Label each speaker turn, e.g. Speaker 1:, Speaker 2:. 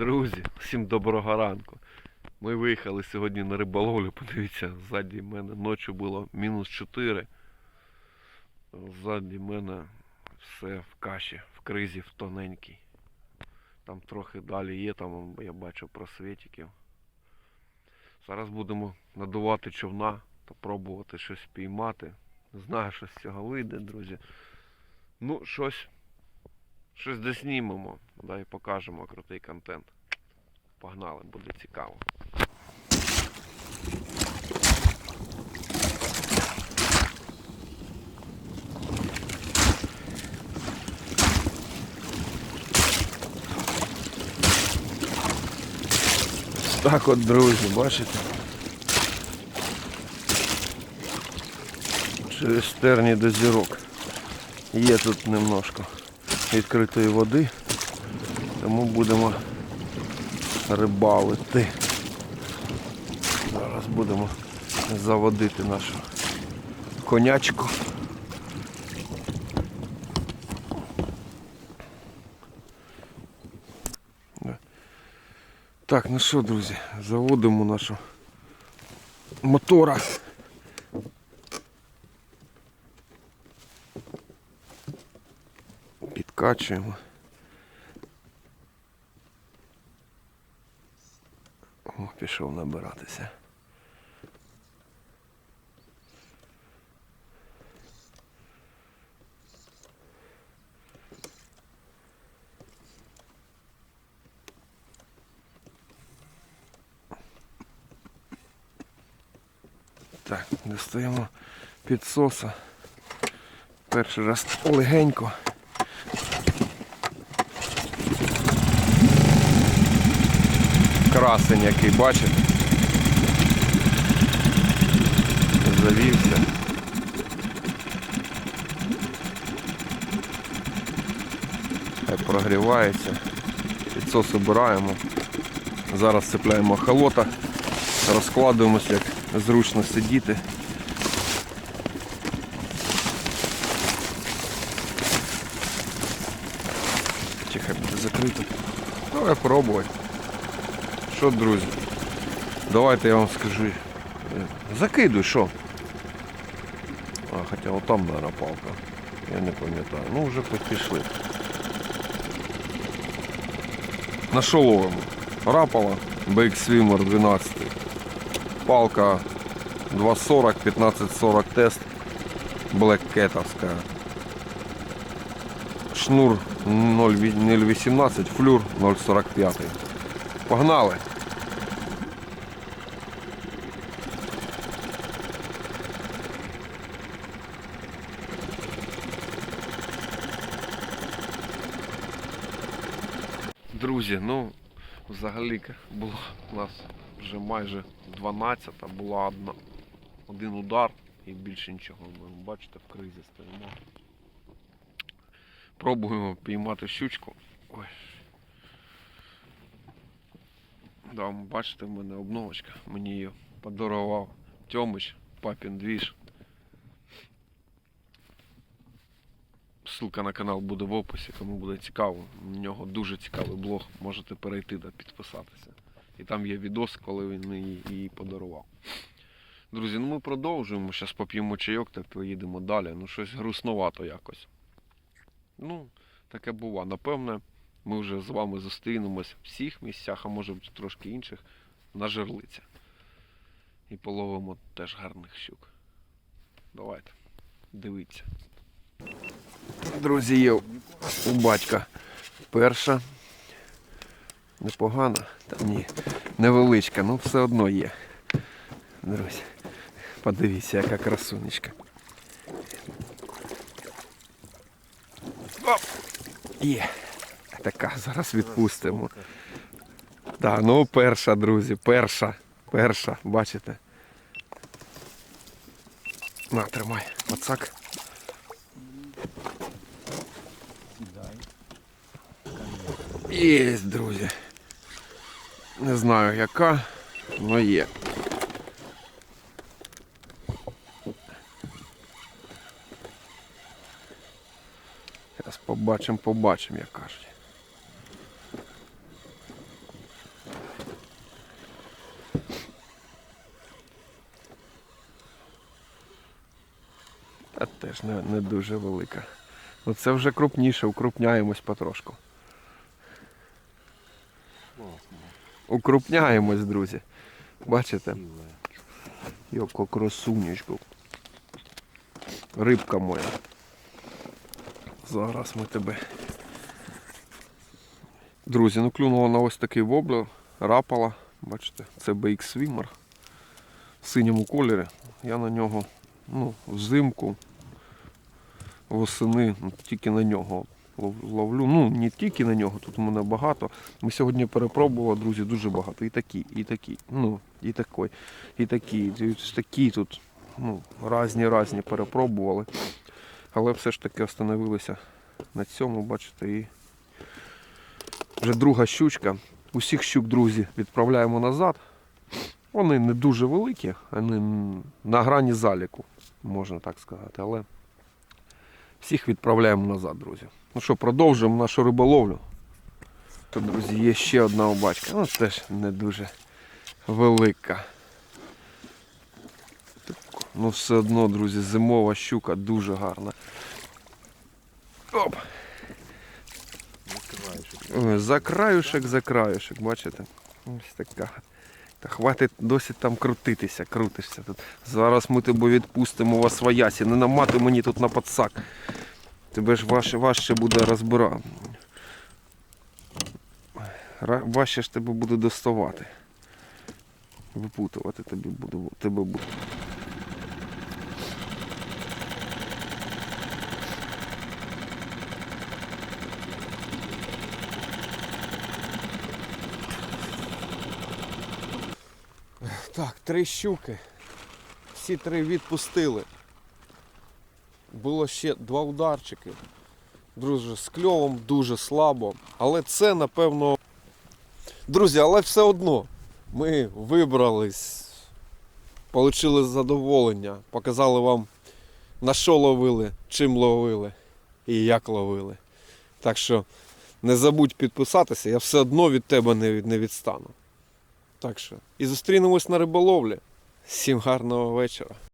Speaker 1: Друзі, всім доброго ранку. Ми виїхали сьогодні на риболовлю. Подивіться, ззаді мене ночі було мінус 4. Ззаді мене все в каші, в кризі, в тоненькій. Там трохи далі є, там я бачу просвітиків. Зараз будемо надувати човна та пробувати щось піймати. Знаю, що з цього вийде, друзі. Ну, щось Щось доснімемо, да, і покажемо крутий контент. Погнали, буде цікаво. Так от, друзі, бачите? Через терні до зірок. Є тут немножко відкритої води, тому будемо рибалити. Зараз будемо заводити нашу конячку. Так, ну що, друзі, заводимо нашу мотора. Підкачуємо. О, пішов набиратися. Так, достаємо підсоса. Перший раз легенько. Красень який, бачите? Завівся. Хай прогрівається. Підсос обираємо. Зараз цепляємо холота, розкладуємося, як зручно сидіти. Чи хай буде закрито. Давай пробувати. Що, друзі? Давайте я вам скажу. Закидуй, що? А, хоча отам, наверное, палка. Я не пам'ятаю. Ну вже пішли. На що ловимо? Рапала, BX Swimmer 12. Палка 2.40, 1540 тест. Black Catовська. Шнур 0.18, флюр 0.45. Погнали! Друзі, ну взагалі було у нас вже майже 12, а була одна, один удар і більше нічого. Ми бачите, в кризі стоїмо. Пробуємо піймати щучку. Ой. Да, бачите, в мене обновочка. Мені її подарував Тьомич, папін двіж. Ссылка на канал буде в описі, кому буде цікаво. У нього дуже цікавий блог, можете перейти та підписатися. І там є відос, коли він мені її подарував. Друзі, ну ми продовжуємо. Зараз поп'ємо чайок та поїдемо далі. Ну щось грустновато якось. Ну, таке бува. Напевне, ми вже з вами зустрінемось в всіх місцях, а може в трошки інших, на жерлиця. І половимо теж гарних щук. Давайте, дивіться. Друзі, є у батька перша. Непогана, та ні, невеличка, ну все одно є. Друзі, подивіться, яка красунечка. Оп! Є. Така, зараз відпустимо. Так, ну перша, друзі, перша. Перша, бачите? На, тримай, пацак. Є, друзі. Не знаю яка, але є. Зараз побачимо, побачимо, як кажуть. Та теж не, не дуже велика. Ну, Оце вже крупніше, укрупняємось потрошку. Укрупняємось, друзі. Бачите? Йоко красунечку. Рибка моя. Зараз ми тебе. Друзі, ну клюнула на ось такий воблер, рапала. Бачите, це BX Swimmer в синьому кольорі. Я на нього ну, взимку, восени, ну, тільки на нього ловлю. Ну, не тільки на нього, тут у мене багато. Ми сьогодні перепробували, друзі, дуже багато. І такі, і такі, ну, і такий, і такі, такі тут, ну, різні, різні перепробували. Але все ж таки остановилися на цьому, бачите, і вже друга щучка. Усіх щук, друзі, відправляємо назад. Вони не дуже великі, вони на грані заліку, можна так сказати. Але всіх відправляємо назад, друзі. Ну що, продовжуємо нашу риболовлю. Тут, друзі, є ще одна обачка. Ну, теж не дуже велика. Ну, все одно, друзі, зимова щука дуже гарна. Оп! За краюшек, за краюшек, бачите? Ось така. Та хватить досі там крутитися, крутишся тут. Зараз ми тебе відпустимо у вас воясі. Не намати мені тут на подсак. Тебе ж важче, важче буде розбирати. Важче ж тебе буде доставати. Випутувати тобі буду, тебе буду. Так, три щуки. Всі три відпустили. Було ще два ударчики. Друзі, з кльовом дуже слабо. Але це, напевно. Друзі, але все одно ми вибрались, отримали задоволення, показали вам на що ловили, чим ловили і як ловили. Так що не забудь підписатися, я все одно від тебе не, відстану. Так що, і зустрінемось на риболовлі. Всім гарного вечора.